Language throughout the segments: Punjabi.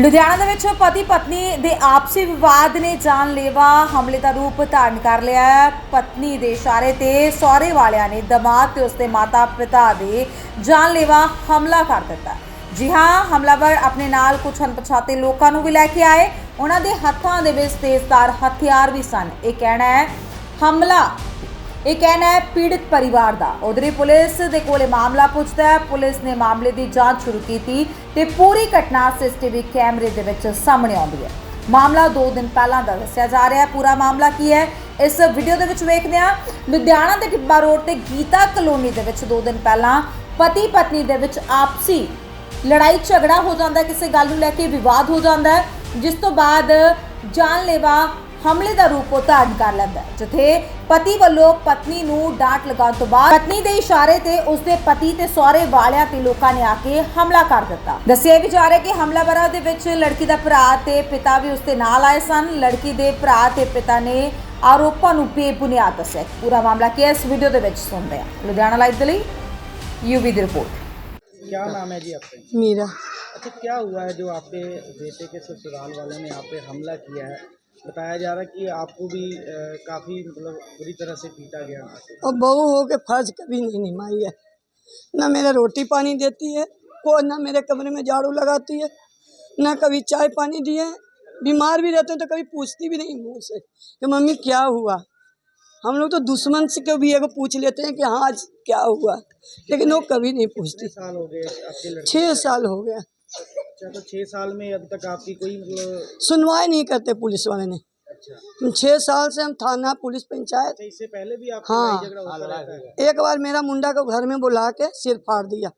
ਲੁਧਿਆਣਾ ਦੇ ਵਿੱਚ ਪਤੀ ਪਤਨੀ ਦੇ ਆਪਸੀ ਵਿਵਾਦ ਨੇ ਜਾਨਲੇਵਾ ਹਮਲੇ ਦਾ ਰੂਪ ਧਾਰਨ ਕਰ ਲਿਆ ਹੈ। ਪਤਨੀ ਦੇ ਇਸ਼ਾਰੇ ਤੇ ਸਹੁਰੇ ਵਾਲਿਆਂ ਨੇ ਦਮਾਦ ਤੇ ਉਸਦੇ ਮਾਤਾ-ਪਿਤਾ ਦੇ ਜਾਨਲੇਵਾ ਹਮਲਾ ਕਰ ਦਿੱਤਾ। ਜੀ ਹਾਂ, ਹਮਲਾਵਰ ਆਪਣੇ ਨਾਲ ਕੁਝ ਅਣਪਛਾਤੇ ਲੋਕਾਂ ਨੂੰ ਵੀ ਲੈ ਕੇ ਆਏ। ਉਹਨਾਂ ਦੇ ਹੱਥਾਂ ਦੇ ਵਿੱਚ ਤੇਜ਼ਧਾਰ ਹਥਿਆਰ ਵੀ ਸਨ। ਇਹ ਕਹਿਣਾ ਹੈ, ਹਮਲਾ ਇਹ ਕਹਿਣਾ ਹੈ, ਪੀੜਤ ਪਰਿਵਾਰ ਦਾ। ਉਧਰੇ ਪੁਲਿਸ ਦੇ ਕੋਲੇ ਮਾਮਲਾ ਪੁੱਛਦਾ ਹੈ। ਪੁਲਿਸ ਨੇ ਮਾਮਲੇ ਦੀ ਜਾਂਚ ਸ਼ੁਰੂ ਕੀਤੀ ਤੇ ਪੂਰੀ ਘਟਨਾ ਸੀਸੀਟੀਵੀ ਕੈਮਰੇ ਦੇ ਵਿੱਚ ਸਾਹਮਣੇ ਆਉਂਦੀ ਹੈ। ਮਾਮਲਾ 2 ਦਿਨ ਪਹਿਲਾਂ ਦਾ ਦੱਸਿਆ ਜਾ ਰਿਹਾ ਹੈ। ਪੂਰਾ ਮਾਮਲਾ ਕੀ ਹੈ, ਇਸ ਵੀਡੀਓ ਦੇ ਵਿੱਚ ਵੇਖਦੇ ਹਾਂ। ਲੁਧਿਆਣਾ ਦੇ ਟਿੱਬਾ ਰੋਡ ਤੇ ਗੀਤਾ ਕਲੋਨੀ ਦੇ ਵਿੱਚ 2 ਦਿਨ ਪਹਿਲਾਂ ਪਤੀ ਪਤਨੀ ਦੇ ਵਿੱਚ ਆਪਸੀ ਲੜਾਈ ਝਗੜਾ ਹੋ ਜਾਂਦਾ ਕਿਸੇ ਗੱਲ ਨੂੰ ਲੈ ਕੇ ਵਿਵਾਦ ਹੋ ਜਾਂਦਾ ਜਿਸ ਤੋਂ ਬਾਅਦ ਜਾਨਲੇਵਾ ਹਮਲੇ ਦਾ ਰੂਪ ਉਹ ਧਾਰਨ ਕਰ ਲੈਂਦਾ ਹੈ ਜਿੱਥੇ ਪਤੀ ਵੱਲੋਂ ਪਤਨੀ ਨੂੰ ਡਾਂਟ ਲਗਾਉਣ ਤੋਂ ਬਾਅਦ ਪਤਨੀ ਦੇ ਇਸ਼ਾਰੇ ਤੇ ਉਸਦੇ ਪਤੀ ਤੇ ਸਹੁਰੇ ਵਾਲਿਆਂ ਤੇ ਲੋਕਾਂ ਨੇ ਆ ਕੇ ਹਮਲਾ ਕਰ ਦਿੱਤਾ ਦੱਸਿਆ ਵੀ ਜਾ ਰਿਹਾ ਕਿ ਹਮਲਾਵਰਾਂ ਦੇ ਵਿੱਚ ਲੜਕੀ ਦਾ ਭਰਾ ਤੇ ਪਿਤਾ ਵੀ ਉਸਦੇ ਨਾਲ ਆਏ ਸਨ ਲੜਕੀ ਦੇ ਭਰਾ ਤੇ ਪਿਤਾ ਨੇ ਆਰੋਪਾਂ ਨੂੰ ਬੇਬੁਨਿਆਦ ਦੱਸਿਆ ਪੂਰਾ ਮਾਮਲਾ ਕੀ ਹੈ ਇਸ ਵੀਡੀਓ ਦੇ ਵਿੱਚ ਸੁਣਦੇ ਹਾਂ ਲੁਧਿਆਣਾ ਲਾਈਵ ਦੇ ਲਈ ਯੂਵੀ ਦੀ ਰਿਪੋਰਟ क्या नाम है जी आपका मीरा अच्छा क्या हुआ है जो आपके बेटे के ससुराल वालों ने आप पे हमला किया है बताया जा रहा है कि आपको भी काफ़ी मतलब बुरी तरह से पीटा गया। और बहू हो के फ़र्ज़ कभी नहीं निभाई है। न मेरा रोटी पानी देती है को न मेरे कमरे में झाड़ू लगाती है न कभी चाय पानी दिए बीमार भी रहते हैं तो कभी पूछती भी नहीं मुँह से कि मम्मी क्या हुआ। हम लोग तो दुश्मन से को भी एगो पूछ लेते हैं कि हाँ आज क्या हुआ। लेकिन वो कभी नहीं पूछती। साल हो गए छः साल हो गया। अच्छा तो छः साल में अब तक आपकी कोई मतलब सुनवाई नहीं करते पुलिस वाले ने। अच्छा। छः साल से हम थाना पुलिस पंचायत। अच्छा इससे पहले भी आपका हाँ। एक बार मेरा मुंडा को घर में बुला के सिर फाड़ दिया।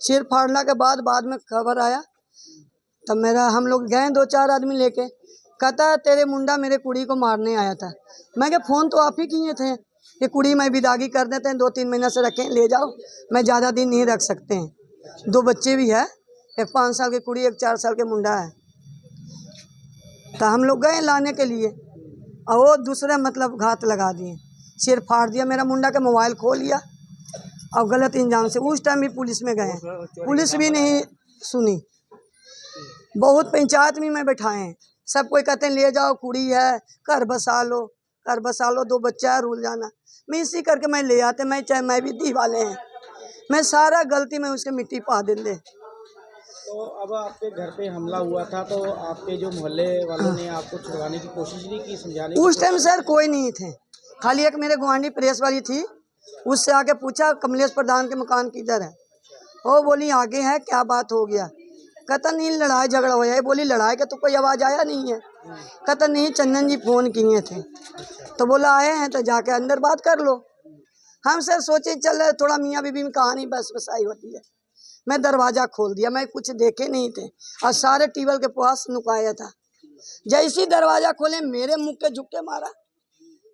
सिर फाड़ने के बाद बाद में खबर आया। तब मेरा हम लोग गए दो चार आदमी लेके। कहता है तेरे मुंडा मेरे कुड़ी को मारने आया था। मैं क्या फ़ोन तो आप ही किए थे ये कुड़ी मैं विदागी कर देते हैं दो तीन महीने से रखें ले जाओ। मैं ज़्यादा दिन नहीं रख सकते हैं। दो बच्चे भी है एक पाँच साल की कुड़ी, एक चार साल के मुंडा है। तो हम लोग गए लाने के लिए, और वो दूसरा मतलब घात लगा दिए। सिर फाड़ दिया, मेरा मुंडा का मोबाइल खो लिया, और गलत इंजाम से उस टाइम भी पुलिस में गए। पुलिस भी नहीं सुनी। बहुत पंचायत में मैं बैठाए हैं। सब कोई कहते हैं, ले जाओ, कुड़ी है, घर बसा लो, घर बसा लो, दो बच्चा है, रूल जाना। मैं इसी करके मैं ले आते, मैं चाहे, मैं भी दी वाले हैं। मैं सारा गलती में उसके मिट्टी पा देंगे तो अब आपके घर पे हमला हुआ था तो आपके जो मोहल्ले वालों ने आपको छुड़वाने की कोशिश नहीं की समझाने उस टाइम सर कोई नहीं थे। खाली एक मेरे गुआंढी प्रेस वाली थी उससे आके पूछा कमलेश प्रधान के मकान किधर है? वो बोली आगे है क्या बात हो गया? कहता नहीं लड़ाई झगड़ा हो जाए बोली लड़ाई का तो कोई आवाज़ आया नहीं है। कहता नहीं चंदन जी फ़ोन किए थे। तो बोला आए हैं तो जाके अंदर बात कर लो। हम सर सोचे चल थोड़ा मियाँ बीबी में कहानी बस बसाई होती है। मैं दरवाज़ा खोल दिया, मैं कुछ देखे नहीं थे और सारे टेबल के पास नुकाया था। जैसे दरवाज़ा खोले, मेरे मुँह के झुक्के मारा।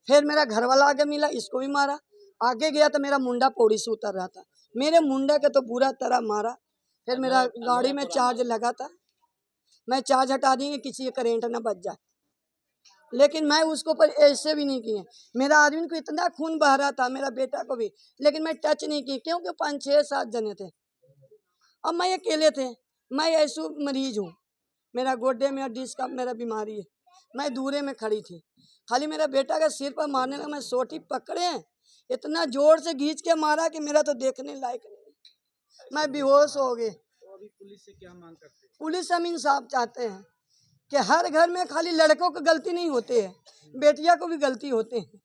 फिर मेरा घर वाला आगे मिला, इसको भी मारा। आगे गया तो मेरा मुंडा पौड़ी से उतर रहा था। मेरे मुंडे के तो बुरा तरह मारा। फिर मेरा गाड़ी में चार्ज लगा था। मैं चार्ज हटा देंगे किसी का करेंट ना बच जाए। लेकिन मैं उसको पर ऐसे भी नहीं किए। मेरा आदमी को इतना खून बह रहा था, मेरा बेटा को भी। लेकिन मैं टच नहीं की क्योंकि पाँच छः सात जने थे। अब मैं अकेले थे मैं ऐसू मरीज़ हूँ। मेरा गोड्डे में डिस्क का मेरा बीमारी है। मैं दूरे में खड़ी थी। खाली मेरा बेटा का सिर पर मारने लगा मैं सोटी पकड़े हैं इतना ज़ोर से घींच के मारा कि मेरा तो देखने लायक नहीं। मैं बेहोश हो गए तो पुलिस से क्या मांग करते हैं? पुलिस हम इंसाफ चाहते हैं कि हर घर में खाली लड़कों को गलती नहीं होती है बेटियाँ को भी गलती होते हैं।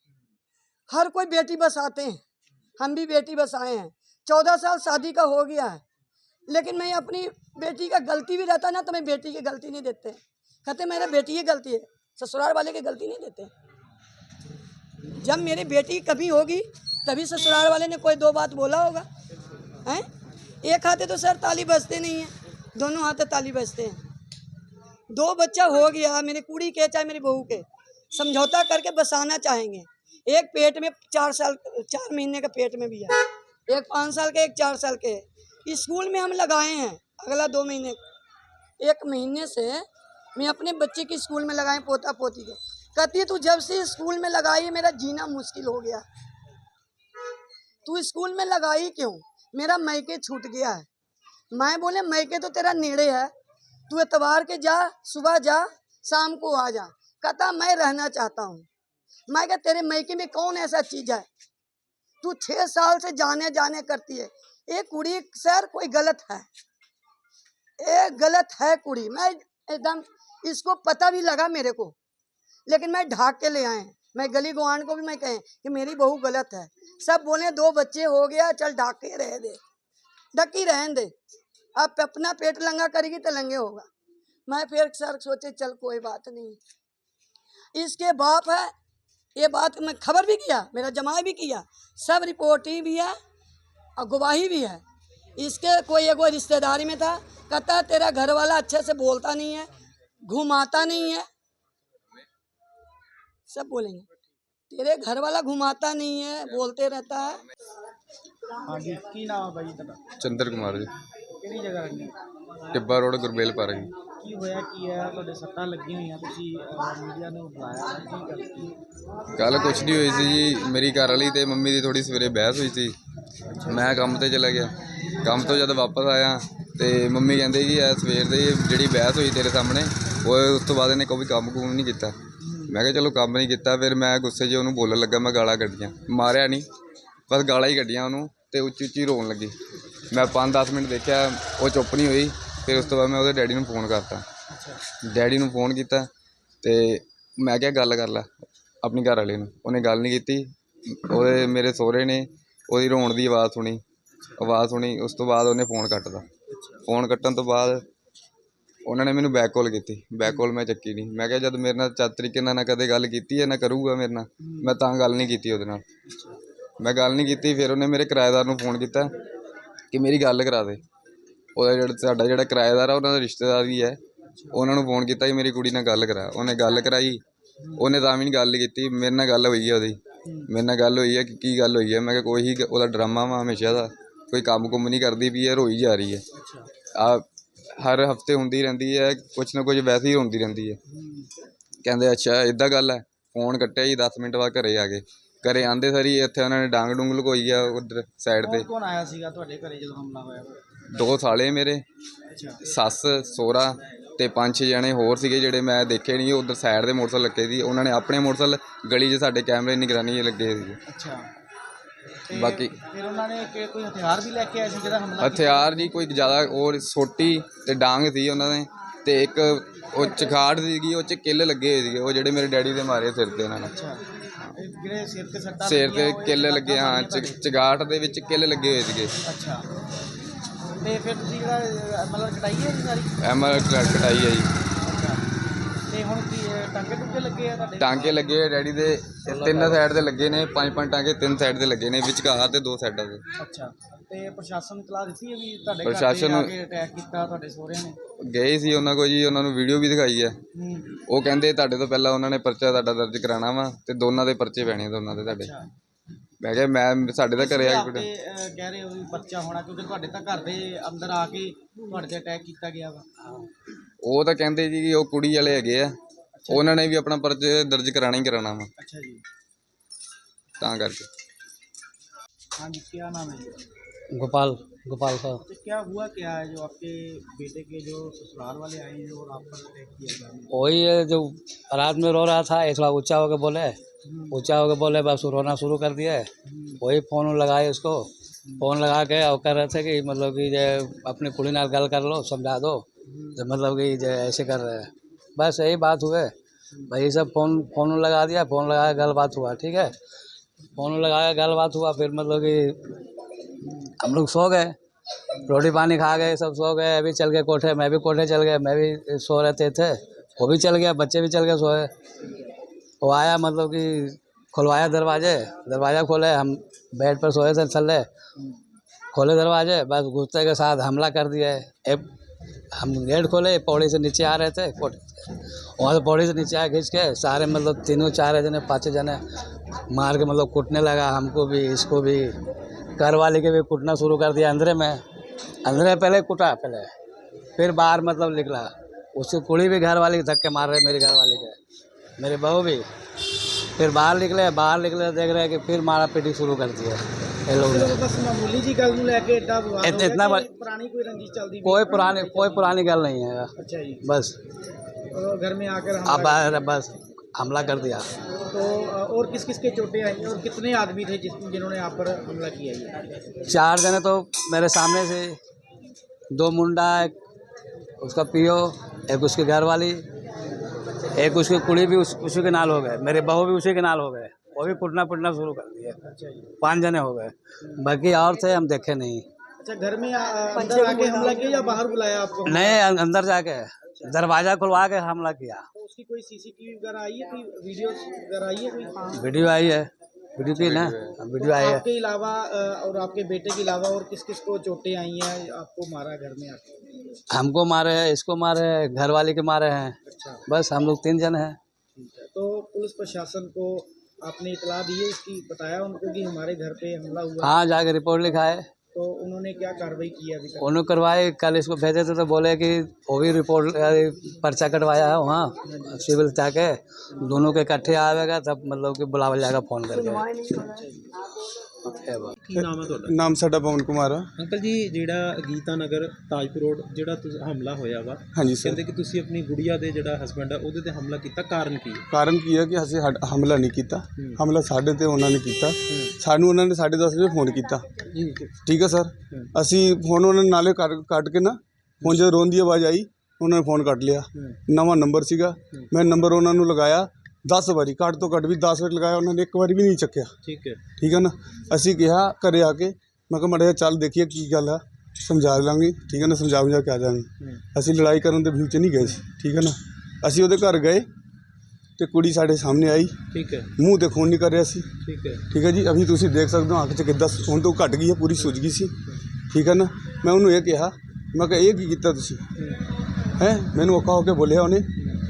हर कोई बेटी बसाते हैं। हम भी बेटी बसाए हैं। चौदह साल शादी का हो गया है। लेकिन मैं अपनी बेटी का गलती भी रहता ना तो मैं बेटी की गलती नहीं देते। कहते मेरे बेटी की गलती है। ससुराल वाले की गलती नहीं देते। जब मेरी बेटी कभी होगी, तभी ससुराल वाले ने कोई दो बात बोला होगा। हैं? एक हाथे तो सर ताली बजते नहीं है, दोनों हाथे ताली बजते हैं। दो बच्चा हो गया, मेरी कुड़ी के चाहे मेरी बहू के, समझौता करके बसाना चाहेंगे। एक पेट में चार साल, चार महीने का पेट में भी है। एक पाँच साल के, एक चार साल के। स्कूल में हम लगाए हैं अगला दो महीने, एक महीने से मैं अपने बच्चे की स्कूल में लगाए पोता पोती के। कहती तू जब से स्कूल में लगाई, मेरा जीना मुश्किल हो गया। तू स्कूल में लगाई क्यों? मेरा मैके छूट गया है। मैं बोले मैके तो तेरा नेड़े है। तू एतवार के जा, सुबह जा, शाम को आ जा। कहता, मैं रहना चाहता हूँ। मैं क्या तेरे मैके में कौन ऐसा चीज़ है? तू छह साल से जाने जाने करती है। ये कुड़ी, सर, कोई गलत है? ये गलत है कुड़ी। मैं एकदम, इसको पता भी लगा मेरे को। लेकिन मैं ढाक के ले आए। मैं गली गुआन को भी मैं कहें कि मेरी बहू गलत है। सब बोले, दो बच्चे हो गया, चल ढाक के रह दे। ढकी रहन दे। अब अपना पेट लंगा करेगी तो लंगे होगा। मैं फिर सर सोचे, चल कोई बात नहीं। इसके बाप है ये बात मैं खबर भी किया मेरा जमा भी किया सब रिपोर्टिंग भी है और गवाही भी है। इसके कोई एगो रिश्तेदारी में था कहता तेरा घर वाला अच्छे से बोलता नहीं है घुमाता नहीं है। सब बोलेंगे। तेरे घर वाला घुमाता नहीं है बोलते रहता है। चंद्र कुमार जी। ਕਿਹੜੀ ਜਗ੍ਹਾ ਰਹਿੰਦੇ? ਟਿੱਬਾ ਰੋਡ ਗੁਰਬੇਲ ਪਾ ਰਹੀ ਕੀ ਹੋਇਆ ਕੀ ਹੈ? ਤੁਹਾਡੇ ਸੱਟਾਂ ਲੱਗੀਆਂ ਹੋਈਆਂ ਤੁਸੀਂ ਮੀਡੀਆ ਨੂੰ ਬੁਲਾਇਆ ਕੀ ਗੱਲ ਕੀ ਕੱਲ ਕੁਛ ਨਹੀਂ ਹੋਈ ਸੀ ਜੀ ਮੇਰੀ ਘਰ ਵਾਲੀ ਤੇ ਮੰਮੀ ਦੀ ਥੋੜੀ ਸਵੇਰੇ ਬਹਿਸ ਹੋਈ ਸੀ। ਮੈਂ ਕੰਮ ਤੇ ਚਲਾ ਗਿਆ। ਕੰਮ ਤੋਂ ਜਦ ਵਾਪਸ ਆਇਆ ਤੇ ਮੰਮੀ ਕਹਿੰਦੇ ਕਿ ਇਹ ਸਵੇਰ ਦੀ ਜਿਹੜੀ ਬਹਿਸ ਹੋਈ ਤੇਰੇ ਸਾਹਮਣੇ ਉਹ ਉਸ ਤੋਂ ਬਾਅਦ ਇਹਨੇ ਕੋਈ ਕੰਮ ਕੁਮ ਨਹੀਂ ਕੀਤਾ। ਮੈਂ ਕਿਹਾ ਚਲੋ ਕੰਮ ਨਹੀਂ ਕੀਤਾ ਫਿਰ ਮੈਂ ਗੁੱਸੇ 'ਚ ਉਹਨੂੰ ਬੋਲਣ ਲੱਗਾ ਮੈਂ ਗਾਲਾਂ ਕੱਢੀਆਂ। ਮਾਰਿਆ ਨਹੀਂ ਬਸ ਗਾਲਾਂ ਹੀ ਕੱਢੀਆਂ ਉਹਨੂੰ ਤੇ ਉੱਚੀ ਉੱਚੀ ਰੋਣ ਲੱਗੀ। ਮੈਂ 5-10 ਮਿੰਟ ਦੇਖਿਆ ਉਹ ਚੁੱਪ ਨਹੀਂ ਹੋਈ ਫਿਰ ਉਸ ਤੋਂ ਬਾਅਦ ਮੈਂ ਉਹਦੇ ਡੈਡੀ ਨੂੰ ਫੋਨ ਕਰਤਾ। ਡੈਡੀ ਨੂੰ ਫੋਨ ਕੀਤਾ ਤੇ ਮੈਂ ਕਿਹਾ ਗੱਲ ਕਰ ਲੈ ਆਪਣੀ ਘਰ ਵਾਲੇ ਨੂੰ। ਉਹਨੇ ਗੱਲ ਨਹੀਂ ਕੀਤੀ। ਉਹਦੇ ਮੇਰੇ ਸਹੁਰੇ ਨੇ ਉਹਦੀ ਰੋਣ ਦੀ ਆਵਾਜ਼ ਸੁਣੀ। ਆਵਾਜ਼ ਸੁਣੀ ਉਸ ਤੋਂ ਬਾਅਦ ਉਹਨੇ ਫੋਨ ਕੱਟਦਾ ਫੋਨ ਕੱਟਣ ਤੋਂ ਬਾਅਦ ਉਹਨਾਂ ਨੇ ਮੈਨੂੰ ਬੈਕ ਕਾਲ ਕੀਤੀ। ਬੈਕ ਕਾਲ ਮੈਂ ਚੱਕੀ ਨਹੀਂ। ਮੈਂ ਕਿਹਾ ਜਦ ਮੇਰੇ ਨਾਲ ਚੱਜ ਤਰੀਕੇ ਨਾਲ ਨਾ ਕਦੇ ਗੱਲ ਕੀਤੀ ਹੈ ਨਾ ਕਰੂਗਾ ਮੇਰੇ ਨਾਲ ਮੈਂ ਤਾਂ ਗੱਲ ਨਹੀਂ ਕੀਤੀ ਉਹਦੇ ਨਾਲ। ਮੈਂ ਗੱਲ ਨਹੀਂ ਕੀਤੀ ਫਿਰ ਉਹਨੇ ਮੇਰੇ ਕਿਰਾਏਦਾਰ ਨੂੰ ਫੋਨ ਕੀਤਾ। ਕਿ ਮੇਰੀ ਗੱਲ ਕਰਾ ਦੇ। ਉਹਦਾ ਜਿਹੜਾ ਸਾਡਾ ਜਿਹੜਾ ਕਿਰਾਏਦਾਰ ਆ, ਉਹਨਾਂ ਦਾ ਰਿਸ਼ਤੇਦਾਰ ਵੀ ਹੈ। ਉਹਨਾਂ ਨੂੰ ਫੋਨ ਕੀਤਾ ਕਿ ਮੇਰੀ ਕੁੜੀ ਨਾਲ ਗੱਲ ਕਰਾ। ਉਹਨੇ ਗੱਲ ਕਰਾਈ। ਉਹਨੇ ਤਾਂ ਵੀ ਨਹੀਂ ਗੱਲ ਕੀਤੀ। ਮੇਰੇ ਨਾਲ ਗੱਲ ਹੋਈ ਹੈ ਉਹਦੀ। ਮੇਰੇ ਨਾਲ ਗੱਲ ਹੋਈ ਹੈ ਕਿ ਕੀ ਗੱਲ ਹੋਈ ਹੈ ਮੈਂ ਕਿਹਾ ਕੋਈ ਹੀ ਉਹਦਾ ਡਰਾਮਾ ਵਾ ਹਮੇਸ਼ਾ ਦਾ। ਕੋਈ ਕੰਮ ਕੁੰਮ ਨਹੀਂ ਕਰਦੀ ਵੀ ਹੈ ਰੋਈ ਜਾ ਰਹੀ ਹੈ ਆ ਹਰ ਹਫ਼ਤੇ ਹੁੰਦੀ ਰਹਿੰਦੀ ਹੈ ਕੁਛ ਨਾ ਕੁਛ ਵੈਸੇ ਹੀ ਹੁੰਦੀ ਰਹਿੰਦੀ ਹੈ ਕਹਿੰਦੇ, ਅੱਛਾ ਇਦਾਂ ਗੱਲ ਹੈ ਫੋਨ ਕੱਟਿਆ ਜੀ 10 ਮਿੰਟ ਬਾਅਦ ਘਰੇ ਆ ਗਏ। ਘਰੇ ਆਂਦੇ ਸਾਰੀ ਇੱਥੇ ਉਹਨਾਂ ਨੇ ਡਾਂਗ ਡੂੰਗ ਲੁਕੋਈ ਆ ਉਧਰ ਸਾਈਡ ਤੇ। ਕੌਣ ਆਇਆ ਸੀਗਾ ਤੁਹਾਡੇ ਘਰੇ ਜਦੋਂ ਹਮਲਾ ਹੋਇਆ? ਦੋ ਸਾਲੇ ਮੇਰੇ ਸੱਸ ਸੋਹਰਾ ਤੇ ਪੰਜ ਛੇ ਜਣੇ ਹੋਰ ਸੀਗੇ ਜਿਹੜੇ ਮੈਂ ਦੇਖੇ ਨਹੀਂ ਉਧਰ ਸਾਈਡ ਦੇ ਮੋਟਰਸਾਈਕਲ ਲੱਗੇ ਸੀ। ਉਹਨਾਂ ਨੇ ਆਪਣੇ ਮੋਟਰਸਾਈਕਲ ਗਲੀ 'ਚ ਸਾਡੇ ਕੈਮਰੇ ਨਿਗਰਾਨੀ 'ਚ ਲੱਗੇ ਸੀਗੇ। ਅੱਛਾ। ਬਾਕੀ ਫਿਰ ਉਹਨਾਂ ਨੇ ਕਿ ਕੋਈ ਹਥਿਆਰ ਵੀ ਲੈ ਕੇ ਆਏ ਸੀ ਜਿਹੜਾ ਹਮਲਾ ਹਥਿਆਰ ਜੀ ਕੋਈ ਜ਼ਿਆਦਾ ਹੋਰ ਸੋਟੀ ਤੇ ਡਾਂਗ ਸੀ ਉਹਨਾਂ ਦੇ ਤੇ ਇੱਕ ਉਹ ਚਖਾੜ ਸੀਗੀ ਉਹ 'ਚ ਕਿੱਲ ਲੱਗੇ ਹੋਏ ਸੀਗੇ ਉਹ ਜਿਹੜੇ ਮੇਰੇ ਡੈਡੀ ਦੇ ਮਾਰੇ ਸਿਰ ਤੇ ਇਹਨਾਂ ਨੇ। ਅੱਛਾ। ਜਿਹੜੇ ਸਿਰ ਤੇ ਸੱਟਾਂ ਸਿਰ ਲੱਗੀਆਂ, ਤੇ ਉਹ ਕਿੱਲ ਲੱਗੇ ਹਾਂ ਚ- ਚਗਾਟ ਦੇ ਵਿੱਚ ਕਿੱਲ ਲੱਗੇ ਹੋਏ ਸੀਗੇ। ਅੱਛਾ। ਤੇ ਫਿਰ ਤੁਸੀਂ ਜਿਹੜਾ ਅਹ, ਮਤਲਬ ਕਟਾਈ ਹੈ ਜੀ ਸਾਰੀ? ਐਮਆਰ ਕਟਾਈ ਹੈ ਜੀ। ਤੇ ਹੁਣ ਕੀ ਅਹ, ਟਾਂਕੇ ਟੁੱਕੇ ਲੱਗੇ ਆ ਤੁਹਾਡੇ? ਟਾਂਕੇ ਲੱਗੇ ਆ ਡੈਡੀ ਦੇ ਤਿੰਨ ਸਾਈਡ ਤੇ ਲੱਗੇ ਨੇ ਪੰਜ ਪੰਜ ਟਾਂਕੇ ਤਿੰਨ ਸਾਈਡ ਤੇ ਲੱਗੇ ਨੇ ਵਿਚਕਾਰ ਤੇ ਦੋ ਸਾਈਡਾਂ ਤੇ ਅੱਛਾ ਤੇ ਪ੍ਰਸ਼ਾਸਨ ਨੂੰ ਇਤਲਾਹ ਦਿੱਤੀ ਹੈ ਵੀ ਤੁਹਾਡੇ ਪ੍ਰਸ਼ਾਸਨ ਘਰ ਨੂੰ- ਤੇ ਆ ਕੇ ਅਟੈਕ ਕੀਤਾ ਤੁਹਾਡੇ ਸਹੁਰਿਆਂ ਨੇ? ਗਏ ਸੀ ਉਹਨਾਂ ਕੋਲ ਜੀ ਉਹਨਾਂ ਨੂੰ ਵੀਡੀਓ ਵੀ ਦਿਖਾਈ ਹੈ। ਹੂੰ। ਉਹ ਕਹਿੰਦੇ ਤੁਹਾਡੇ ਤੋਂ ਪਹਿਲਾਂ ਉਹਨਾਂ ਨੇ ਪਰਚਾ ਤੁਹਾਡਾ ਦਰਜ ਕਰਾਉਣਾ ਵਾ ਤੇ ਦੋਨਾਂ ਦੇ ਪਰਚੇ ਪੈਣੇ ਦੋਨਾਂ ਦੇ ਤੁਹਾਡੇ। ਅੱਛਾ। ਮੈਂ ਕਿਹਾ ਮੈਂ ਸਾਡੇ ਤਾਂ ਘਰੇ ਆ ਕੇ ਬੇਟਾ ਕਹਿ ਰਹੇ ਹੋ ਵੀ ਬੱਚਾ ਹੋਣਾ ਕਿਉਂਕਿ ਤੁਹਾਡੇ ਤਾਂ ਘਰ ਦੇ ਅੰਦਰ ਆ ਕੇ ਤੁਹਾਡੇ ਤੇ ਅਟੈਕ ਕੀਤਾ ਗਿਆ ਵਾ। ਉਹ ਤਾਂ ਕਹਿੰਦੇ ਜੀ ਉਹ ਕੁੜੀ ਵਾਲੇ ਹੈਗੇ ਆ। ਉਹਨਾਂ ਨੇ ਵੀ ਆਪਣਾ ਪਰਚੇ ਦਰਜ ਕਰਾਣਾ ਹੀ ਕਰਾਣਾ ਵਾ। ਅੱਛਾ ਜੀ। ਤਾਂ ਕਰਕੇ। ਹਾਂਜੀ ਕੀ ਨਾਮ ਹੈ ਜੀ? गोपाल गोपाल का तो क्या हुआ क्या है जो आपके बेटे के जो ससुराल वाले आए हैं और आप पर अटैक किया गया? वही है जो रात में रो रहा था थोड़ा ऊँचा होकर बोले। ऊँचा होकर बोले बस रोना शुरू कर दिया वही फ़ोन लगाए उसको। फ़ोन लगा के और कह रहे थे कि मतलब कि जे अपनी कुड़ी नाल गल कर लो समझा दो। जो मतलब कि जे ऐसे कर रहे हैं। बस यही बात हुए। भाई सब फ़ोन फ़ोन लगा दिया फ़ोन लगाया गल बात हुआ ठीक है। फ़ोन लगाया गल बात हुआ फिर मतलब कि हम लोग सो गए, रोटी पानी खा गए, सब सो गए, अभी चल गए कोठे, मैं भी कोठे चल गए मैं भी सो रहते थे, वो भी चल गया, बच्चे भी चल गए सोए। वो आया मतलब कि खुलवाया दरवाजे, दरवाज़ा खोले, हम बेड पर सोए थे, थल्ले, खोले दरवाजे, बस घुसते के साथ हमला कर दिया। एक हम गेट खोले, पौड़ी से नीचे आ रहे थे वहाँ से पौड़ी से नीचे आ खींच के सारे मतलब तीनों, चार जने, पाँच जने मार के मतलब कूटने लगा, हमको भी, इसको भी। घर वाले के भी कुटना शुरू कर दिया अंदर में। अंदर में पहले कूटा पहले। फिर बाहर मतलब निकला। उसकी कुड़ी भी घर वाले धक्के मार रहे मेरे घर वाले के। मेरे बहू भी। फिर बाहर निकले बाहर निकले तो देख रहे कि फिर मारा पीटी शुरू कर दिया ये लोग ने। इतना कोई पुरानी कोई पुरानी गल नहीं है। बस। घर में आकर अब बस। हमला कर दिया। तो और किस किस के चोटें आई और कितने आदमी थे जिस जिन्होंने आप पर हमला किया ये? चार जने तो मेरे सामने से दो मुंडा एक उसका पियो एक उसकी घरवाली एक उसकी कुड़ी भी उस, उसी के नाल हो गए। मेरे बहू भी उसी के नाल हो गए। वो भी पुटना पुटना शुरू कर दिए। अच्छा पाँच जने हो गए। बाकी और थे हम देखे नहीं। अच्छा घर में अंदर आके हमला किया या बाहर बुलाया आपको? नहीं अं- अंदर जाके दरवाज़ा खुलवा के हमला किया। उसकी कोई सीसीटीवी वगैरह आई है? कोई वीडियो वगैरह आई है कोई? वीडियो आई है। वीडियो की ना? वीडियो आई है आपके अलावा और आपके बेटे के अलावा और किस किस को चोटें आई हैं आपको मारा घर में आके? हमको मारे हैं इसको मारे हैं घर वाले के मारे हैं। अच्छा। बस हम लोग तीन जन हैं। है। तो पुलिस प्रशासन को आपने इतला दी है इसकी बताया उनको कि हमारे घर पे हमला हुआ हाँ जाके रिपोर्ट लिखाए। तो उन्होंने क्या कार्रवाई की अभी तक? उन्होंने करवाए कल इसको भेजे थे तो बोले कि वो भी रिपोर्ट पर्चा कटवाया है वहाँ सिविल जाके दोनों के इकट्ठे आएगा तब मतलब कि बुलावा जाएगा फ़ोन करके। ਕੀ ਨਾਮ ਹੈ ਤੁਹਾਡਾ? ਨਾਮ ਸਾਡਾ ਪਵਨ ਕੁਮਾਰ ਆ। ਅੰਕਲ ਜੀ ਜਿਹੜਾ ਗੀਤਾ ਨਗਰ ਤਾਜਪੁਰ ਰੋਡ ਜਿਹੜਾ ਤੁਸੀਂ ਹਮਲਾ ਹੋਇਆ ਵਾ ਹਾਂਜੀ ਸਰ। ਕਹਿੰਦੇ ਕਿ ਤੁਸੀਂ ਆਪਣੀ ਗੁੜੀਆ ਦੇ ਜਿਹੜਾ ਹਸਬੰਡ ਆ ਉਹਦੇ ਤੇ ਹਮਲਾ ਕੀਤਾ। ਕਾਰਨ ਕੀ ਹੈ ਕਾਰਨ ਕੀ ਹੈ ਕਿ ਅਸੀਂ ਹਡ- ਹਮਲਾ ਨਹੀਂ ਕੀਤਾ। ਹਮਲਾ ਸਾਡੇ ਤੇ ਉਹਨਾਂ ਨੇ ਕੀਤਾ। ਸਾਨੂੰ ਉਹਨਾਂ ਨੇ 10:30 ਵਜੇ ਫੋਨ ਕੀਤਾ। ਜੀ। ਠੀਕ ਹੈ ਸਰ? ਅਸੀਂ ਫੋਨ ਉਹਨਾਂ ਨੇ ਨਾਲੇ ਕੱਟ ਕੱਟ ਕੇ ਨਾ ਫੋਨ ਜਦੋਂ ਰੋਣ ਦੀ ਆਵਾਜ਼ ਆਈ ਉਹਨਾਂ ਨੇ ਫੋਨ ਕੱਟ ਲਿਆ। ਨਵਾਂ ਨੰਬਰ ਸੀਗਾ। ਮੈਂ ਨੰਬਰ ਉਹਨਾਂ ਨੂੰ ਲਗਾਇਆ। 10 ਵਾਰੀ ਘੱਟ ਤੋਂ ਘੱਟ ਵੀ 10 ਵਾਰੀ ਲਗਾਇਆ ਉਹਨਾਂ ਨੇ ਇੱਕ ਵਾਰੀ ਵੀ ਨਹੀਂ ਚੱਕਿਆ। ਠੀਕ ਹੈ। ਠੀਕ ਹੈ ਨਾ? ਅਸੀਂ ਕਿਹਾ ਘਰੇ ਆ ਕੇ ਮੈਂ ਕਿਹਾ ਮੜਿਆ ਚੱਲ ਦੇਖੀਏ ਕੀ ਗੱਲ ਆ ਸਮਝਾ ਲਾਂਗੇ। ਠੀਕ ਹੈ ਨਾ? ਸਮਝਾ ਸਮਝਾ ਕੇ ਆ ਜਾਵਾਂਗੇ ਅਸੀਂ ਲੜਾਈ ਕਰਨ ਦੇ ਵਿਊ 'ਚ ਨਹੀਂ ਗਏ ਸੀ। ਠੀਕ ਹੈ ਨਾ? ਅਸੀਂ ਉਹਦੇ ਘਰ ਗਏ ਤੇ ਕੁੜੀ ਸਾਡੇ ਸਾਹਮਣੇ ਆਈ। ਠੀਕ ਹੈ। ਮੂੰਹ ਤੇ ਖੂਨ ਨਹੀਂ ਕਰ ਰਿਹਾ ਸੀ। ਠੀਕ ਹੈ। ਠੀਕ ਹੈ ਜੀ? ਅਭੀ ਤੁਸੀਂ ਦੇਖ ਸਕਦੇ ਹੋ ਅੱਖ 'ਚ ਕਿੱਦਾਂ ਹੁਣ ਤੋਂ ਘਟ ਗਈ ਹੈ ਪੂਰੀ ਸੁੱਜ ਗਈ ਸੀ। ਠੀਕ ਹੈ ਨਾ? ਮੈਂ ਉਹਨੂੰ ਇਹ ਕਿਹਾ ਮੈਂ ਕਿਹਾ ਇਹ ਕੀ ਕੀਤਾ ਤੁਸੀਂ? ਹੈ? ਮੈਨੂੰ ਔਖਾ ਹੋ ਕੇ ਬੋਲਿਆ ਉਹਨੇ।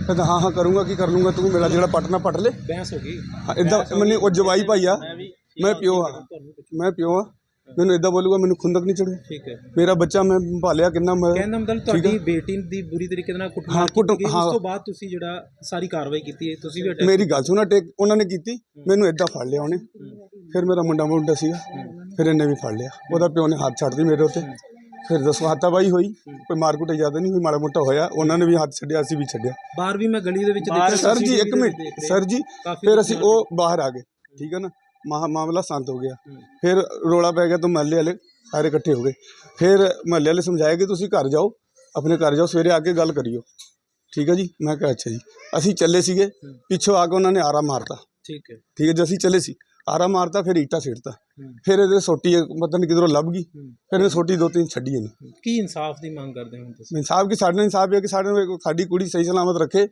ਕਹਿੰਦਾ ਹਾਂ ਹਾਂ ਕਰੂੰਗਾ ਕੀ ਕਰ ਲੂੰਗਾ ਤੂੰ ਮੇਰਾ ਜਿਹੜਾ ਪਟਨਾ ਪਟ ਲੈ। ਬਹਿਸ ਹੋ ਗਈ। ਹਾਂ ਇਦਾਂ ਮੈਨੂੰ ਉਹ ਜਵਾਈ ਭਾਈ ਆ। ਮੈਂ ਪਿਓ ਆ। ਮੈਂ ਪਿਓ ਆ। ਮੈਨੂੰ ਇਦਾਂ ਬੋਲੂਗਾ ਮੈਨੂੰ ਖੁੰਦਕ ਨਹੀਂ ਚੜੂ ਠੀਕ ਹੈ। ਮੇਰਾ ਬੱਚਾ ਮੈਂ ਭਾਲਿਆ ਕਿੰਨਾ ਮੈਂ ਕਹਿੰਦਾ ਮਤਲਬ ਤੁਹਾਡੀ ਬੇਟੀ ਦੀ ਬੁਰੀ ਤਰੀਕੇ ਨਾਲ ਕੁੱਟਮਾਰ ਕੁੱਟ- ਕੀਤੀ। ਉਸ ਤੋਂ ਬਾਅਦ ਤੁਸੀਂ ਜਿਹੜਾ ਸਾਰੀ ਕਾਰਵਾਈ ਕੀਤੀ ਹੈ ਤੁਸੀਂ ਵੀ ਮੇਰੀ ਗੱਲ ਸੁਣਾ ਟੇਕ ਉਹਨਾਂ ਨੇ ਕੀਤੀ। ਮੈਨੂੰ ਇਦਾਂ ਫੜ ਲਿਆ ਉਹਨੇ। ਫਿਰ ਮੇਰਾ ਮੁੰਡਾ ਮੁੰਡਾ ਸੀਗਾ। ਫਿਰ ਇਹਨੇ ਵੀ ਫੜ ਲਿਆ। ਉਹਦਾ ਪਿਓ ਨੇ ਹੱਥ ਛੱਡਦੀ ਮੇਰੇ ਉੱਤੇ। ਫਿਰ ਦਸਵਾਂ ਹਾਤਾਬਾਈ ਹੋਈ ਕੋਈ ਮਾਰਕੁੱਟ ਜ਼ਿਆਦਾ ਨਹੀਂ ਹੋਈ ਮਾੜਾ ਮੋਟਾ ਹੋਇਆ ਉਹਨਾਂ ਨੇ ਵੀ ਹੱਥ ਛੱਡਿਆ ਅਸੀਂ ਵੀ ਛੱਡਿਆ। ਬਾਹਰ ਵੀ ਮੈਂ ਗਲੀ ਦੇ ਵਿੱਚ ਦੇਖਿਆ ਸਰ ਜੀ CCTV ਇੱਕ ਦੇ ਮਿੰਟ ਦੇਖ ਰਹੇ ਸਰ ਜੀ ਫਿਰ ਅਸੀਂ ਉਹ ਬਾਹਰ ਆ ਗਏ ਠੀਕ ਹੈ ਨਾ? ਮਹਾ ਮਾਮਲਾ ਸ਼ਾਂਤ ਹੋ ਗਿਆ। ਫਿਰ ਰੋਲਾ ਪੈ ਗਿਆ ਤਾਂ ਮਹੱਲੇ ਵਾਲੇ ਸਾਰੇ ਇਕੱਠੇ ਹੋ ਗਏ। ਫਿਰ ਮਹੱਲੇ ਵਾਲੇ ਸਮਝਾਇਆ ਕਿ ਤੁਸੀਂ ਘਰ ਜਾਓ ਆਪਣੇ ਘਰ ਜਾਓ ਸਵੇਰੇ ਆ ਕੇ ਗੱਲ ਕਰਿਓ। ਠੀਕ ਹੈ ਜੀ? ਮੈਂ ਕਿਹਾ ਅੱਛਾ ਜੀ। ਅਸੀਂ ਚੱਲੇ ਸੀਗੇ ਪਿੱਛੋਂ ਆ ਕੇ ਉਹਨਾਂ ਨੇ ਆਰਾ ਮਾਰਤਾ। ਠੀਕ ਹੈ। ਠੀਕ ਹੈ ਜੀ ਅਸੀਂ ਚੱਲੇ ਸੀ। ਆਰਾ ਮਾਰਤਾ ਫਿਰ ਈਟਾ ਸਿੱਟਤਾ। ਫਿਰ ਇਹਦੇ ਸੋਟੀ ਪਤਾ ਨਹੀਂ ਕਿਧਰੋਂ ਲੱਭ ਗਈ। ਫਿਰ ਇਹਨੇ ਸੋਟੀ ਦੋ ਤਿੰਨ ਛੱਡੀ ਇਹਨੇ। ਕੀ ਇਨਸਾਫ ਦੀ ਮੰਗ ਕਰਦੇ ਹੋ ਤੁਸੀਂ? ਇਨਸਾਫ ਕੀ ਸਾਡੇ ਨਾਲ ਇਨਸਾਫ ਹੈ ਕਿ ਸਾਡੇ ਨਾਲ ਸਾਡੀ ਕੁੜੀ ਸਹੀ ਸਲਾਮਤ ਰੱਖੇ।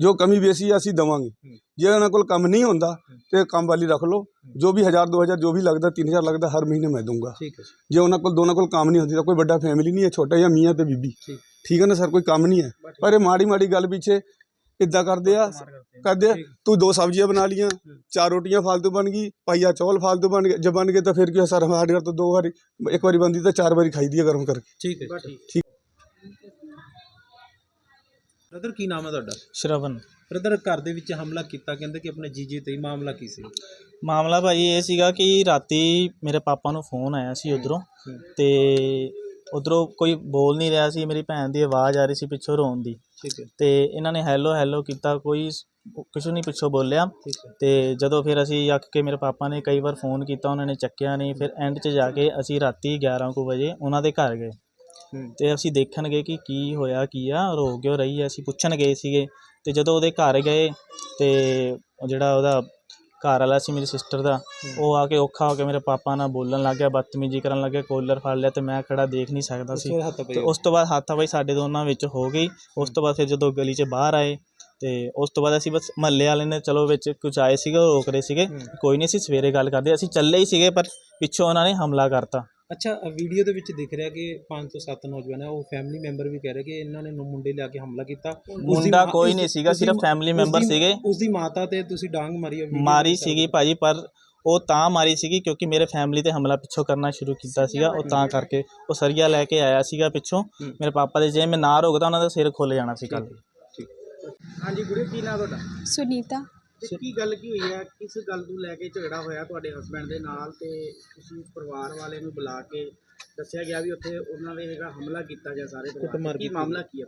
ਜੋ ਕਮੀ ਬੇਸੀ ਹੈ ਅਸੀਂ ਦਵਾਂਗੇ। ਜੇ ਉਹਨਾਂ ਕੋਲ ਕੰਮ ਨਹੀਂ ਹੁੰਦਾ ਤੇ ਕੰਮ ਵਾਲੀ ਰੱਖ ਲਓ। ਜੋ ਵੀ 1000 2000 ਜੋ ਵੀ ਲੱਗਦਾ 3000 ਲੱਗਦਾ ਹਰ ਮਹੀਨੇ ਮੈਂ ਦੂੰਗਾ ਜੀ, ਉਹਨਾਂ ਕੋਲ ਦੋਨਾਂ ਕੋਲ ਕੰਮ ਨਹੀਂ ਹੁੰਦੀ ਤਾਂ ਕੋਈ ਵੱਡਾ ਫੈਮਿਲੀ ਨਹੀਂ ਹੈ ਛੋਟਾ ਜਿਹਾ ਮੀਆਂ ਤੇ ਬੀਬੀ। ਠੀਕ। ਹੈ ਨਾ ਸਰ? ਕੋਈ ਕੰਮ ਨਹੀਂ ਹੈ। ਪਰ ਇਹ ਮਾੜੀ ਮਾੜੀ ਗੱਲ ਪਿੱਛੇ ਇਦਾਂ ਕਰਦੇ ਆ? ਕਰਦੇ ਆ। ਤੂੰ ਦੋ ਸਬਜ਼ੀਆਂ ਬਣਾ ਲੀਆਂ ਚਾਰ ਰੋਟੀਆਂ ਫਾਲਤੂ ਬਣ ਗਈ ਪਾਈਆ ਚੌਲ ਫਾਲਤੂ ਬਣ ਗਏ ਜਬ ਬਣ ਗਏ ਤਾਂ ਫਿਰ ਕੀ ਸਰ ਸਾਡੇ ਘਰ ਤੋਂ ਦੋ ਵਾਰੀ ਇੱਕ ਵਾਰੀ ਬੰਦੀ ਤਾਂ ਚਾਰ ਵਾਰੀ ਖਾਈਦੀ ਹੈ ਗਰਮ ਕਰਕੇ। ਠੀਕ ਹੈ ਜੀ। ਠੀਕ। ਬ੍ਰਦਰ ਕੀ ਨਾਮ ਹੈ ਤੁਹਾਡਾ? ਸ਼ਰਵਨ। ਬ੍ਰਦਰ ਘਰ ਦੇ ਵਿੱਚ ਹਮਲਾ ਕੀਤਾ ਕਹਿੰਦੇ ਕਿ ਆਪਣੇ ਜੀਜੇ ਤੇ ਮਾਮਲਾ ਕੀ ਸੀ? ਮਾਮਲਾ ਭਾਈ ਇਹ ਸੀਗਾ ਕਿ ਰਾਤੀ ਮੇਰੇ ਪਾਪਾ ਨੂੰ ਫੋਨ ਆਇਆ ਸੀ ਉਧਰੋਂ ਤੇ ਉਧਰੋਂ ਕੋਈ ਬੋਲ ਨਹੀਂ ਰਿਹਾ ਸੀ ਮੇਰੀ ਭੈਣ ਦੀ ਆਵਾਜ਼ ਆ ਰਹੀ ਸੀ ਪਿੱਛੋਂ ਰੋਣ ਦੀ। ਠੀਕ ਹੈ। ਤੇ ਇਹਨਾਂ ਨੇ ਹੈਲੋ ਹੈਲੋ ਕੀਤਾ ਕੋਈ ਕੁਛ ਨਹੀਂ ਪਿੱਛੋਂ ਬੋਲਿਆ। ਠੀਕ ਹੈ। ਤੇ ਜਦੋਂ ਫਿਰ ਅਸੀਂ ਅੱਕ ਕੇ ਮੇਰੇ ਪਾਪਾ ਨੇ ਕਈ ਵਾਰ ਫੋਨ ਕੀਤਾ ਉਹਨਾਂ ਨੇ ਚੱਕਿਆ ਨਹੀਂ ਫਿਰ ਐਂਡ 'ਚ ਜਾ ਕੇ ਅਸੀਂ ਰਾਤੀ 11 ਕੁ ਵਜੇ ਉਹਨਾਂ ਦੇ ਘਰ ਗਏ। ਹੂੰ। ਤੇ ਅਸੀਂ ਦੇਖਣ ਗਏ ਕਿ ਕੀ ਹੋਇਆ ਕੀ ਆ ਰੋ ਕਿਉਂ ਰਹੀ ਹੈ ਅਸੀਂ ਪੁੱਛਣ ਗਏ ਸੀਗੇ। ਤੇ ਜਦੋਂ ਉਹਦੇ ਘਰ ਗਏ ਤੇ ਜਿਹੜਾ ਉਹਦਾ ਘਰ ਵਾਲਾ ਸੀ ਮੇਰੀ ਸਿਸਟਰ ਦਾ ਉਹ ਆ ਕੇ ਔਖਾ ਹੋ ਕੇ ਮੇਰੇ ਪਾਪਾ ਨਾਲ ਬੋਲਣ ਲੱਗ ਗਿਆ ਬਦਤਮੀਜ਼ੀ ਕਰਨ ਲੱਗ ਗਿਆ ਕੋਲਰ ਫੜ ਲਿਆ ਤੇ ਮੈਂ ਖੜਾ ਦੇਖ ਨਹੀਂ ਸਕਦਾ ਸੀ। ਹੱਥ ਤੇ ਉਸ ਤੋਂ ਬਾਅਦ ਹਾਥਾਪਾਈ ਸਾਡੇ ਦੋਨਾਂ ਵਿੱਚ ਹੋ ਗਈ। ਉਸ ਤੋਂ ਬਾਅਦ ਫਿਰ ਜਦੋਂ ਗਲੀ 'ਚ ਬਾਹਰ ਆਏ ਤੇ ਉਸ ਤੋਂ ਬਾਅਦ ਅਸੀਂ ਬਸ ਮਹੱਲੇ ਵਾਲੇ ਨੇ ਚਲੋ ਵਿੱਚ ਕੁਝ ਆਏ ਸੀਗੇ ਉਹ ਰੋਕ ਰਹੇ ਸੀਗੇ। ਕੋਈ ਨਹੀਂ ਅਸੀਂ ਸਵੇਰੇ ਗੱਲ ਕਰਦੇ ਅਸੀਂ ਚੱਲੇ ਹੀ ਸੀਗੇ ਪਰ ਪਿੱਛੋਂ ਉਹਨਾਂ ਨੇ ਹਮਲਾ ਕਰਤਾ। ਅੱਛਾ ਵੀਡੀਓ ਦੇ ਵਿੱਚ ਦਿਖ ਰਿਹਾ ਕਿ 5 ਤੋਂ 7 ਨੌਜਵਾਨ ਹੈ ਉਹ ਫੈਮਿਲੀ ਮੈਂਬਰ ਵੀ ਕਹਿ ਰਹੇ ਕਿ ਇਹਨਾਂ ਨੇ ਨੌ ਮੁੰਡੇ ਲਿਆ ਕੇ ਹਮਲਾ ਕੀਤਾ। ਮੁੰਡਾ ਮਾਂ- ਕੋਈ ਉਸ- ਨਹੀਂ ਸੀਗਾ, ਸਿਰਫ ਮਾਂ- family member ਸੀਗੇ। ਉਸਦੀ ਮਾਤਾ ਤੇ ਤੁਸੀਂ ਡਾਂਗ ਮਾਰੀ ਹੈ video ਮਾਰੀ ਦੇ ਸੀਗੀ ਭਾਜੀ ਪਰ ਉਹ ਤਾਂ ਮਾਰੀ ਸੀਗੀ ਕਿਉਂਕਿ ਮੇਰੇ ਫੈਮਿਲੀ ਤੇ ਹਮਲਾ ਪਿੱਛੋਂ ਕਰਨਾ ਸ਼ੁਰੂ ਕੀਤਾ ਸੀਗਾ। ਉਹ ਤਾਂ ਕਰਕੇ ਉਹ ਸਰੀਆ ਲੈ ਕੇ ਆਇਆ ਸੀਗਾ ਪਿੱਛੋਂ। ਮੇਰੇ ਪਾਪਾ ਦੇ ਜੇ ਮੈਂ ਨਾ ਰੋਕਦਾ ਉਹਨਾਂ ਦਾ ਸਿਰ ਖੁੱਲ ਜਾਣਾ ਸੀ ਕੱਲ ਹਾਂਜੀ ਗੁਰੂ ਕੀ ਨਾਂ ਤੁਹਾਡਾ? ਸੁਨੀਤਾ। ਤੇ ਕੀ ਗੱਲ ਕੀ ਹੋਈ ਹੈ ਕਿਸ ਗੱਲ ਨੂੰ ਲੈ ਕੇ ਝਗੜਾ ਹੋਇਆ ਤੁਹਾਡੇ ਹਸਬੰਡ ਦੇ ਨਾਲ ਤੇ ਤੁਸੀਂ ਪਰਿਵਾਰ ਵਾਲੇ ਨੂੰ ਬੁਲਾ ਕੇ ਦੱਸਿਆ ਗਿਆ ਵੀ ਉੱਥੇ ਉਹਨਾਂ ਨੇ ਹੈਗਾ ਹਮਲਾ ਕੀਤਾ ਗਿਆ ਸਾਰੇ ਪਰਿਵਾਰ। ਕੀ। ਮਾਮਲਾ ਕੀ ਹੈ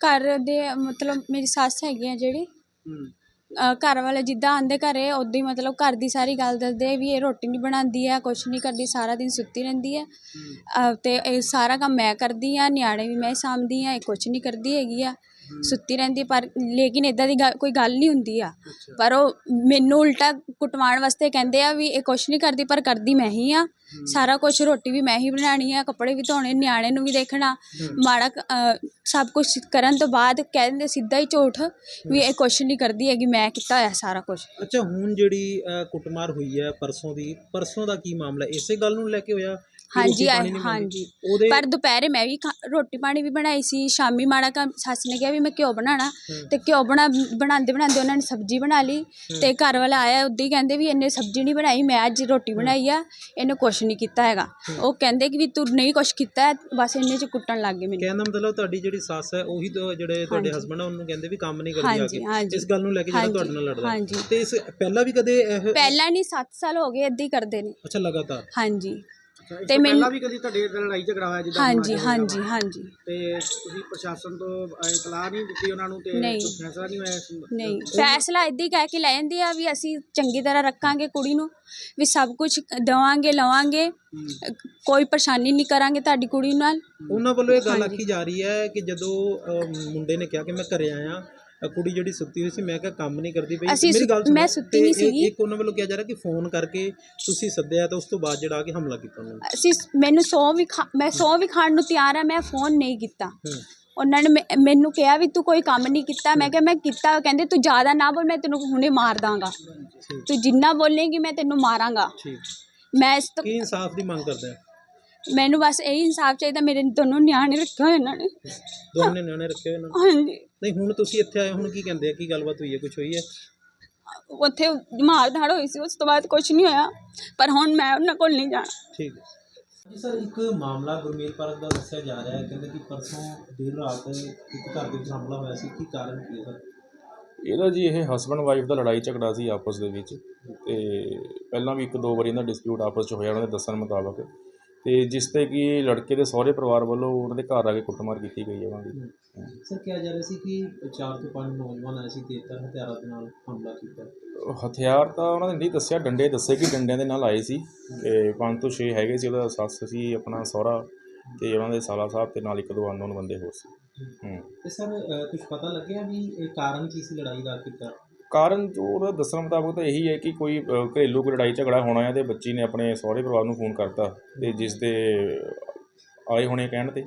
ਘਰ ਦੇ ਮਤਲਬ ਮੇਰੀ ਸੱਸ ਹੈਗੀ ਆ ਜਿਹੜੀ। ਹੂੰ। ਅ, ਘਰ ਵਾਲੇ ਜਿੱਦਾਂ ਆਂਦੇ ਘਰੇ ਉਦਾਂ ਹੀ ਮਤਲਬ ਘਰ ਦੀ ਸਾਰੀ ਗੱਲ ਦੱਸਦੇ ਵੀ ਇਹ ਰੋਟੀ ਨਹੀਂ ਬਣਾਉਂਦੀ ਆ ਕੁਛ ਨਹੀਂ ਕਰਦੀ ਸਾਰਾ ਦਿਨ ਸੁੱਤੀ ਰਹਿੰਦੀ ਹੈ। ਅ, ਤੇ ਇਹ ਸਾਰਾ ਕੰਮ ਮੈਂ ਕਰਦੀ ਆ ਨਿਆਣੇ ਵੀ ਮੈਂ ਹੀ ਸਾਂਭਦੀ ਆ ਇਹ ਕੁਛ ਨਹੀਂ ਕਰਦੀ ਹੈਗੀ ਆ। ਸੁੱਤੀ ਰਹਿੰਦੀ ਪਰ ਲੇਕਿਨ ਇਦਾਂ ਦੀ ਗੱਲ- ਕੋਈ ਗੱਲ ਨਹੀਂ ਹੁੰਦੀ ਆ। ਪਰ ਉਹ ਮੈਨੂੰ ਉਲਟਾ ਕੁਟਵਾਉਣ ਵਾਸਤੇ ਕਹਿੰਦੇ ਆ ਵੀ ਇਹ ਕੁਛ ਨਹੀਂ ਕਰਦੀ ਪਰ ਕਰਦੀ ਮੈਂ ਹੀ ਆ। ਸਾਰਾ ਕੁਝ ਰੋਟੀ ਵੀ ਮੈਂ ਹੀ ਬਣਾਉਣੀ ਆ ਕੱਪੜੇ ਵੀ ਧੋਣੇ ਨਿਆਣੇ ਨੂੰ ਵੀ ਦੇਖਣਾ। ਮਾੜਾ ਕ- ਅ, ਸਭ ਕੁਝ ਕਰਨ ਤੋਂ ਬਾਅਦ ਕਹਿ ਦਿੰਦੇ ਸਿੱਧਾ ਹੀ ਝੂਠ ਵੀ ਇਹ ਕੁਛ ਨਹੀਂ ਕਰਦੀ ਹੈਗੀ ਮੈਂ ਕੀਤਾ ਹੋਇਆ ਸਾਰਾ ਕੁਝ ਅੱਛਾ ਹੁਣ ਜਿਹੜੀ ਅ, ਕੁੱਟਮਾਰ ਹੋਈ ਹੈ ਪਰਸੋਂ ਦੀ ਪਰਸੋਂ ਦਾ ਕੀ ਮਾਮਲਾ? ਇਸੇ ਗੱਲ ਨੂੰ ਲੈ ਕੇ ਹੋਇਆ ਹਾਂਜੀ ਹਾਂਜੀ? ਉਹਦੇ ਪਰ ਦੁਪਹਿਰੇ ਮੈਂ ਵੀ ਖਾ- ਰੋਟੀ ਪਾਣੀ ਵੀ ਬਣਾਈ ਸੀ ਸ਼ਾਮੀ ਮਾੜਾ ਕੰਮ ਸੱਸ ਨੇ ਕਿਹਾ ਵੀ ਮੈਂ ਘਿਓ ਬਣਾਉਣਾ। ਤੇ ਘਿਓ ਬਣਾ ਬਣਾਉਂਦੇ ਬਣਾਉਂਦੇ ਉਹਨਾਂ ਨੇ ਸਬਜ਼ੀ ਬਣਾ ਲਈ ਤੇ ਘਰ ਵਾਲਾ ਆਇਆ ਉਦੋਂ ਹੀ ਕਹਿੰਦੇ ਵੀ ਇਹਨੇ ਸਬਜ਼ੀ ਨਹੀਂ ਬਣਾਈ ਮੈਂ ਅੱਜ ਰੋਟੀ ਬਣਾਈ ਆ ਇਹਨੇ ਕੁਛ ਨਹੀਂ ਕੀਤਾ ਹੈਗਾ। ਉਹ ਕਹਿੰਦੇ ਕਿ ਵੀ ਤੂੰ ਨਹੀਂ ਕੁਛ ਕੀਤਾ ਹੈ, ਬਸ ਇੰਨੇ ਚ ਕੁੱਟਣ ਲੱਗ ਗਏ ਮੈਨੂੰ। ਕਹਿਣ ਦਾ ਮਤਲਬ ਤੁਹਾਡੀ ਜਿਹੜੀ ਸੱਸ ਹੈ ਉਹੀ ਤਾਂ ਜਿਹੜੇ ਤੁਹਾਡੇ ਹਾਂਜੀ। ਹਸਬੰਡ ਆ ਉਹਨੂੰ ਕਹਿੰਦੇ ਵੀ ਕੰਮ ਨਹੀਂ ਕਰਦੀ ਆ ਹਾਂਜੀ, ਕੇ। ਹਾਂਜੀ। ਇਸ ਗੱਲ ਨੂੰ ਲੈ ਕੇ ਜਿਹੜਾ ਹਾਂਜੀ, ਤੁਹਾਡੇ ਨਾਲ ਲੜਦਾ। ਹਾਂਜੀ। ਤੇ ਇਸ ਪਹਿਲਾਂ ਵੀ ਕਦੇ ਇਹ ਪਹਿਲਾਂ ਨਹੀਂ 7 ਸਾਲ ਹੋ ਗਏ ਏਦਾਂ ਹੀ ਕਰਦੇ ਨੇ। ਅੱਛਾ ਲਗਾਤਾਰ? ਹਾਂਜੀ। ਤੇ ਤੋਂ ਮੈਨੂੰ- ਪਹਿਲਾਂ ਵੀ ਕਦੀ ਤੁਹਾਡੇ ਨਾਲ ਲੜਾਈ ਝਗੜਾ ਹੋਇਆ ਜਿੱਦਾਂ ਹੁਣ ਹਾਂਜੀ ਹੋਇਆ ਹਾਂਜੀ ਵਾ? ਹਾਂਜੀ ਤੇ ਤੁਸੀਂ ਪ੍ਰਸ਼ਾਸਨ ਤੋਂ ਅ, ਇਤਲਾਹ ਨਹੀਂ ਦਿੱਤੀ ਉਹਨਾਂ ਨੂੰ ਤੇ ਨਹੀਂ। ਕੋਈ ਫੈਸਲਾ ਨਹੀਂ ਹੋਇਆ ਇਸ ਨਹੀਂ ਫੈਸਲਾ ਇਦਾਂ ਹੀ ਕਹਿ ਕੇ ਲੈ ਜਾਂਦੇ ਆ ਵੀ ਅਸੀਂ ਚੰਗੀ ਤਰ੍ਹਾਂ ਰੱਖਾਂਗੇ ਕੁੜੀ ਨੂੰ ਵੀ ਸਭ ਕੁਝ ਦੇਵਾਂਗੇ ਲਵਾਂਗੇ ਕੋਈ ਪਰੇਸ਼ਾਨੀ ਨਹੀਂ ਕਰਾਂਗੇ ਤੁਹਾਡੀ ਕੁੜੀ ਨਾਲ ਉਹਨਾਂ ਵੱਲੋਂ ਇਹ ਗੱਲ। ਆਖੀ ਜਾ ਰਹੀ ਹੈ ਕਿ ਜਦੋਂ ਅ, ਮੁੰਡੇ ਨੇ ਕਿਹਾ ਕਿ ਮੈਂ ਘਰੇ ਆਇਆ ਕੁੜੀ ਜਿਹੜੀ ਸੁੱਤੀ ਹੋਈ ਸੀ ਮੈਂ ਕਿਹਾ ਕੰਮ ਨਹੀਂ ਕਰਦੀ ਪਈ। ਅਸੀਂ ਮੇਰੀ ਗੱਲ ਸੁਣੋ। ਮੈਂ ਸੁੱਤੀ ਨਹੀਂ ਸੀਗੀ। ਇੱਕ ਉਹਨਾਂ ਵੱਲੋਂ ਕਿਹਾ ਜਾ ਰਿਹਾ ਕਿ ਫੋਨ ਕਰਕੇ ਤੁਸੀਂ ਸੱਦਿਆ ਤਾਂ ਉਸ ਤੋਂ ਬਾਅਦ ਜਿਹੜਾ ਆ ਕੇ ਹਮਲਾ ਕੀਤਾ ਉਹਨਾਂ ਨੇ। ਅਸੀਂ ਮੈਨੂੰ ਸੌ ਵੀ ਖਾ ਮੈਂ ਸੌ ਵੀ ਖਾਣ ਨੂੰ ਤਿਆਰ ਆ ਮੈਂ ਫੋਨ ਨਹੀਂ ਕੀਤਾ। ਉਹਨਾਂ ਨੇ ਮੈਨੂੰ ਕਿਹਾ ਵੀ ਤੂੰ ਕੋਈ ਕੰਮ ਨਹੀਂ ਕੀਤਾ। ਮੈਂ ਕਿਹਾ ਮੈਂ ਕੀਤਾ ਕਹਿੰਦੇ ਤੂੰ ਜ਼ਿਆਦਾ ਨਾ ਬੋਲ ਮੈਂ ਤੈਨੂੰ ਹੁਣੇ ਮਾਰ ਦਾਂਗਾ। ਤੂੰ ਜਿੰਨਾ ਬੋਲੇਂਗੀ ਮੈਂ ਤੈਨੂੰ ਮਾਰਾਂਗਾ। ਮੈਂ ਇਸ ਤੋਂ ਕੀ ਇਨਸਾਫ ਦੀ ਮੰਗ ਕਰਦੇ ਆ? ਮੈਨੂੰ ਬਸ ਇਹੀ ਇਨਸਾਫ ਚਾਹੀਦਾ ਮੇਰੇ ਦੋਨੋਂ ਨਿਆਣੇ ਰੱਖੇ ਹੋਏ ਇਹਨਾਂ ਨੇ। ਦੋਨੇ ਨਿਆਣੇ ਰੱਖੇ ਹੋਏ ਨੇ। ਹਾਂਜੀ। ਨਹੀਂ ਹੁਣ ਤੁਸੀਂ ਇੱਥੇ ਆਏ ਹੁਣ ਕੀ ਕਹਿੰਦੇ ਆ? ਕੀ ਗੱਲਬਾਤ ਹੋਈ ਹੈ? ਕੁਝ ਹੋਈ ਹੈ? ਉੱਥੇ ਮਾਰ ਧਾੜ ਹੋਈ ਸੀ ਉਸ ਤੋਂ ਬਾਅਦ ਕੁਝ ਨਹੀਂ ਹੋਇਆ। ਪਰ ਹੁਣ ਮੈਂ ਉਹਨਾਂ ਕੋਲ ਨਹੀਂ ਜਾਣਾ। ਠੀਕ ਹੈ। ਸਰ ਇੱਕ ਮਾਮਲਾ ਗੁਰਮੇਲ ਪਾਰਕ ਦਾ ਦੱਸਿਆ ਜਾ ਰਿਹਾ ਹੈ। ਕਹਿੰਦੇ ਕਿ ਪਰਸੋਂ ਦੇਰ ਰਾਤ ਇੱਕ ਘਰ ਦੇ ਵਿੱਚ ਹਮਲਾ ਹੋਇਆ ਸੀ। ਕੀ ਕਾਰਨ ਕੀ ਹੈ ਸਰ? ਇਹਦਾ ਜੀ ਇਹ ਹਸਬੰਡ ਵਾਈਫ ਦਾ ਲੜਾਈ ਝਗੜਾ ਸੀ ਆਪਸ ਦੇ ਵਿੱਚ। ਤੇ ਪਹਿਲਾਂ ਵੀ ਇੱਕ ਦੋ ਵਾਰੀ ਇਹਨਾਂ ਡਿਸਪਿਊਟ ਆਪਸ 'ਚ ਹੋਇਆ ਉਹਨਾਂ ਦੇ ਦੱਸਣ ਮੁਤਾਬਕ। ਤੇ ਜਿਸ ਤੇ ਕਿ ਲੜਕੇ ਦੇ ਸਹੁਰੇ ਪਰਿਵਾਰ ਵੱਲੋਂ ਉਹਨਾਂ ਦੇ ਘਰ ਆ ਕੇ ਕੁੱਟਮਾਰ ਕੀਤੀ ਗਈ ਹੈ ਉਹਨਾਂ ਦੀ। ਸਰ ਕਿਹਾ ਜਾ ਰਿਹਾ ਸੀ ਕਿ ਚਾਰ ਤੋਂ ਪੰਜ ਨੌਜਵਾਨ ਆਏ ਸੀ ਤੇਜ਼ਤਰ ਹਥਿਆਰਾਂ ਦੇ ਨਾਲ ਹਮਲਾ ਕੀਤਾ। ਹਥਿਆਰ ਤਾਂ ਉਹਨਾਂ ਨੇ ਨਹੀਂ ਦੱਸਿਆ ਡੰਡੇ ਦੱਸੇ ਕਿ ਡੰਡਿਆਂ ਦੇ ਨਾਲ ਆਏ ਸੀ ਤੇ ਪੰਜ ਤੋਂ 6 ਹੈਗੇ ਸੀ ਉਹਦਾ ਸੱਸ ਸੀ ਆਪਣਾ ਸਹੁਰਾ ਤੇ ਉਹਨਾਂ ਦੇ ਸਾਲਾ ਸਾਹਿਬ ਤੇ ਨਾਲ ਇੱਕ ਦੋ ਅਨਨੋਨ ਬੰਦੇ ਹੋਰ ਸੀ। ਹੂੰ। ਤੇ ਸਰ ਕੁਝ ਪਤਾ ਲੱਗਿਆ ਵੀ ਇਹ ਕਾਰਨ ਕੀ ਸੀ ਲੜਾਈ ਦਾ ਆਖਿਰਕਾਰ? ਕਾਰਨ ਜੋ ਉਹਦਾ ਦੱਸਣ ਮੁਤਾਬਕ ਤਾਂ ਇਹੀ ਹੈ ਕਿ ਕੋਈ ਅ, ਘਰੇਲੂ ਕੋਈ ਲੜਾਈ ਝਗੜਾ ਹੋਣਾ ਹੈ ਤੇ ਬੱਚੀ ਨੇ ਆਪਣੇ ਸਹੁਰੇ ਪਰਿਵਾਰ ਨੂੰ ਫੋਨ ਕਰਤਾ ਤੇ ਜਿਸ ਦੇ ਆਏ ਹੋਣੇ ਕਹਿਣ ਤੇ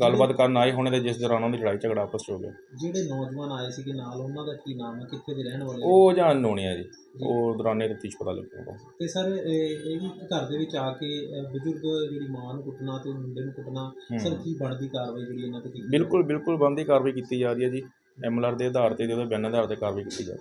ਗੱਲਬਾਤ ਕਰਨ ਆਏ ਹੋਣੇ ਤੇ ਜਿਸ ਦੌਰਾਨ ਉਹਨਾਂ ਦੀ ਲੜਾਈ ਝਗੜਾ ਆਪਸ 'ਚ ਹੋ ਗਿਆ। ਜਿਹੜੇ ਨੌਜਵਾਨ ਆਏ ਸੀਗੇ ਨਾਲ ਉਹਨਾਂ ਦਾ ਕੀ ਨਾਮ ਹੈ? ਕਿੱਥੇ ਦੇ ਰਹਿਣ ਵਾਲੇ ਆ? ਉਹ ਜਾਂ ਅਨਨੋਨ ਹੈ ਜੀ। ਉਹ ਦੌਰਾਨੇ ਤਫਤੀਸ਼ ਪਤਾ ਲੱਗੂਗਾ ਤੇ ਸਰ ਇਹ ਇਹ ਵੀ ਘਰ ਦੇ ਵਿੱਚ ਆ ਕੇ ਅ, ਬਜ਼ੁਰਗ ਜਿਹੜੀ ਮਾਂ ਨੂੰ ਕੁੱਟਣਾ ਤੇ ਮੁੰਡੇ ਨੂੰ ਕੁੱਟਣਾ ਸਰ ਕੀ ਬਣਦੀ ਕਾਰਵਾਈ ਜਿਹੜੀ ਇਹਨਾਂ ਤੇ ਕੀਤੀ ਬਿਲਕੁਲ ਬਿਲਕੁਲ ਬੰਦੀ ਕਾਰਵਾਈ ਕੀਤੀ ਜਾ ਰਹੀ ਹੈ ਜੀ। ਐਮਐਲਆਰ ਦੇ ਆਧਾਰ ਤੇ ਤੇ ਉਹਦੇ ਬਿਆਨਾਂ ਦੇ ਆਧਾਰ ਤੇ ਕਾਰਵਾਈ ਕੀਤੀ ਜਾ